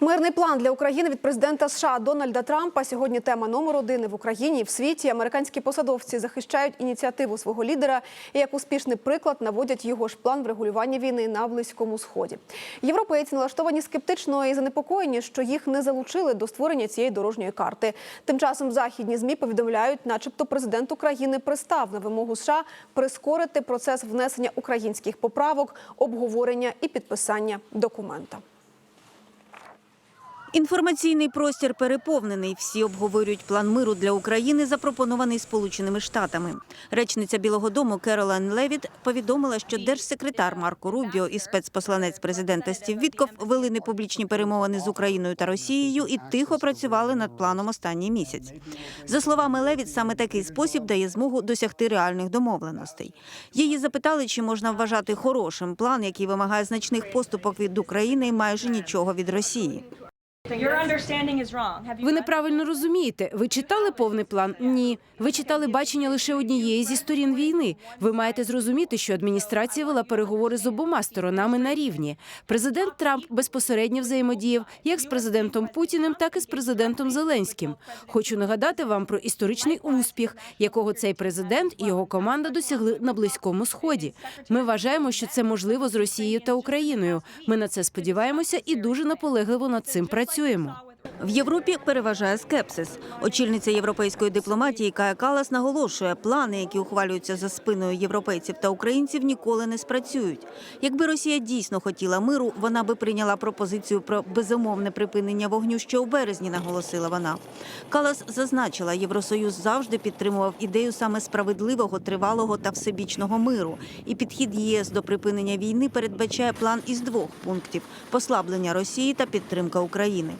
Мирний план для України від президента США Дональда Трампа сьогодні тема номер один в Україні і в світі. Американські посадовці захищають ініціативу свого лідера і як успішний приклад наводять його ж план врегулювання війни на близькому сході. Європейці налаштовані скептично і занепокоєні, що їх не залучили до створення цієї дорожньої карти. Тим часом західні змі повідомляють, начебто, президент України пристав на вимогу США прискорити процес внесення українських поправок, обговорення і підписання документа. Інформаційний простір переповнений. Всі обговорюють план миру для України, запропонований Сполученими Штатами. Речниця Білого Дому Керолайн Левіт повідомила, що держсекретар Марко Рубіо і спецпосланець президента Стів Вітков вели непублічні перемовини з Україною та Росією і тихо працювали над планом останній місяць. За словами Левіт, саме такий спосіб дає змогу досягти реальних домовленостей. Її запитали, чи можна вважати хорошим план, який вимагає значних поступок від України і майже нічого від Росії. Your understanding is wrong. Have you Ви неправильно розумієте. Ви читали повний план? Ні. Ви читали бачення лише однієї зі сторін війни. Ви маєте зрозуміти, що адміністрація вела переговори з обома сторонами на рівні. Президент Трамп безпосередньо взаємодіяв як з президентом Путіним, так і з президентом Зеленським. Хочу нагадати вам про історичний успіх, якого цей президент і його команда досягли на близькому сході. Ми вважаємо, що це можливо з Росією та Україною. Ми на це сподіваємося і дуже наполегливо над цим працюємо. працюємо. В Європі переважає скепсис. Очільниця європейської дипломатії Кая Калас наголошує, плани, які ухвалюються за спиною європейців та українців, ніколи не спрацюють. Якби Росія дійсно хотіла миру, вона би прийняла пропозицію про безумовне припинення вогню ще у березні. Наголосила вона. Калас зазначила, Євросоюз завжди підтримував ідею саме справедливого, тривалого та всебічного миру. І підхід ЄС до припинення війни передбачає план із двох пунктів: послаблення Росії та підтримка України.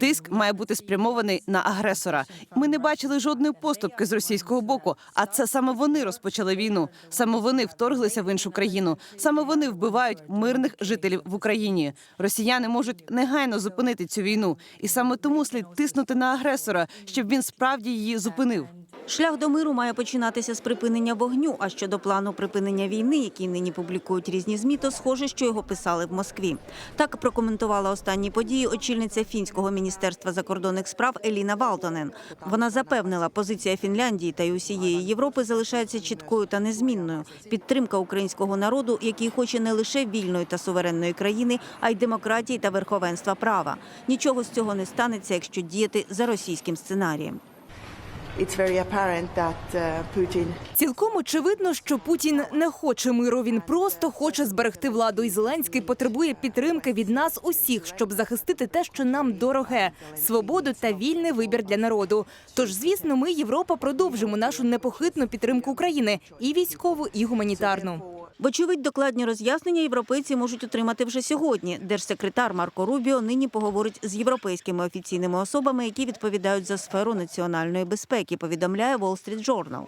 Тиск має бути спрямований на агресора. Ми не бачили жодної поступки з російського боку. А це саме вони розпочали війну. Саме вони вторглися в іншу країну. Саме вони вбивають мирних жителів в Україні. Росіяни можуть негайно зупинити цю війну, і саме тому слід тиснути на агресора, щоб він справді її зупинив. Шлях до миру має починатися з припинення вогню. А щодо плану припинення війни, який нині публікують різні змі, то схоже, що його писали в Москві. Так прокоментувала останні події очільниця фінського міністерства закордонних справ Еліна Валтонен. Вона запевнила, позиція Фінляндії та й усієї Європи залишається чіткою та незмінною. Підтримка українського народу, який хоче не лише вільної та суверенної країни, а й демократії та верховенства права. Нічого з цього не станеться, якщо діяти за російським сценарієм. It's very apparent that uh, Putin Цілком очевидно, що Путін не хоче миру. Він просто хоче зберегти владу. І Зеленський потребує підтримки від нас усіх, щоб захистити те, що нам дороге свободу та вільний вибір для народу. Тож, звісно, ми, Європа, продовжимо нашу непохитну підтримку України і військову, і гуманітарну. Вочевидь, докладні роз'яснення європейці можуть отримати вже сьогодні. Держсекретар Марко Рубіо нині поговорить з європейськими офіційними особами, які відповідають за сферу національної безпеки. Повідомляє Wall Street Journal.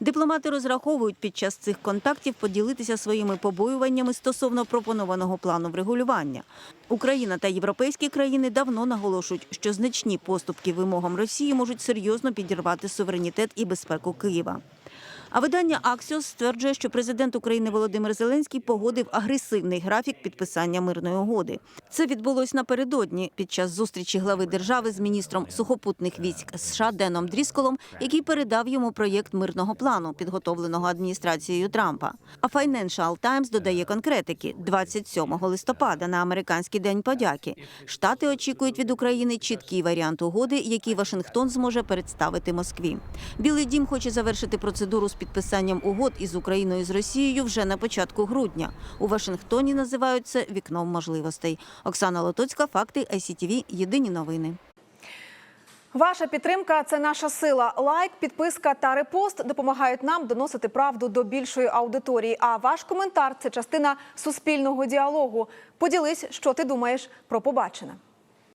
Дипломати розраховують під час цих контактів поділитися своїми побоюваннями стосовно пропонованого плану врегулювання. Україна та європейські країни давно наголошують, що значні поступки вимогам Росії можуть серйозно підірвати суверенітет і безпеку Києва. А видання Аксіос стверджує, що президент України Володимир Зеленський погодив агресивний графік підписання мирної угоди. Це відбулось напередодні під час зустрічі глави держави з міністром сухопутних військ США Деном Дрісколом, який передав йому проєкт мирного плану, підготовленого адміністрацією Трампа. А Financial Times додає конкретики 27 листопада на американський день подяки. Штати очікують від України чіткий варіант угоди, який Вашингтон зможе представити Москві. Білий дім хоче завершити процедуру з підписанням угод із Україною і з Росією вже на початку грудня. У Вашингтоні називають це вікном можливостей. Оксана Лотоцька, факти ICTV, Єдині новини. Ваша підтримка це наша сила. Лайк, підписка та репост допомагають нам доносити правду до більшої аудиторії. А ваш коментар це частина суспільного діалогу. Поділись, що ти думаєш про побачене.